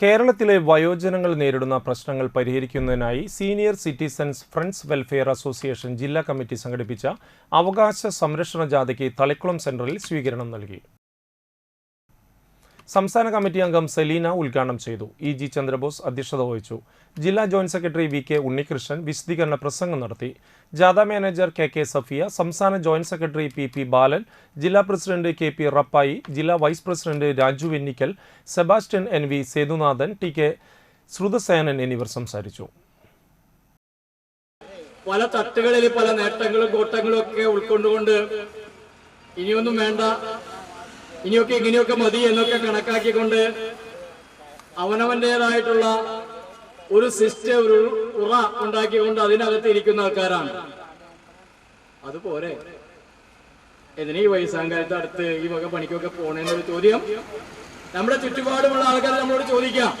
കേരളത്തിലെ വയോജനങ്ങൾ നേരിടുന്ന പ്രശ്നങ്ങൾ പരിഹരിക്കുന്നതിനായി senior citizens friends welfare association ജില്ലാ കമ്മിറ്റി സംഘടിപ്പിച്ച അവകാശ സംരക്ഷണ ജാഥയ്ക്ക് തളിക്കുളം സെന്ററിൽ സ്വീകരണം നൽകി. സംസ്ഥാന കമ്മിറ്റി അംഗം സെലീന ഉദ്ഘാടനം ചെയ്തു. ഇ ജി ചന്ദ്രബോസ് അധ്യക്ഷത വഹിച്ചു. ജില്ലാ joint secretary V K Unnikrishnan വിശദീകരണ പ്രസംഗം നടത്തി. ജാഥ മാനേജർ കെ കെ സഫിയ സംസ്ഥാന joint secretary P P Balan ജില്ലാ പ്രസിഡന്റ് കെ പി റപ്പായി ജില്ലാ vice president Raju Vennikkal Sebastian N V Sethunathan T K Sruthasenan എന്നിവർ സംസാരിച്ചു. പല തട്ടുകളിൽ പല നേട്ടങ്ങളും കോട്ടങ്ങളും ഒക്കെ ഉൾക്കൊണ്ടുകൊണ്ട് ഇനിയൊന്നും വേണ്ട. ഇനിയൊക്കെ ഇങ്ങനെയൊക്കെ മതി എന്നൊക്കെ കണക്കാക്കിക്കൊണ്ട് അവനവന്റേതായിട്ടുള്ള ഒരു സിസ്റ്റം ഒരു ഉറ ഉണ്ടാക്കിക്കൊണ്ട് അതിനകത്ത് ഇരിക്കുന്ന ആൾക്കാരാണ്. അതുപോലെ എന്തിനാ ഈ വയസ്സാങ്കാലത്ത് അടുത്ത് ഈ വക പണിക്കൊക്കെ പോണേന്നൊരു ചോദ്യം. നമ്മുടെ ചുറ്റുപാടുമുള്ള ആൾക്കാർ നമ്മളോട് ചോദിക്കാം.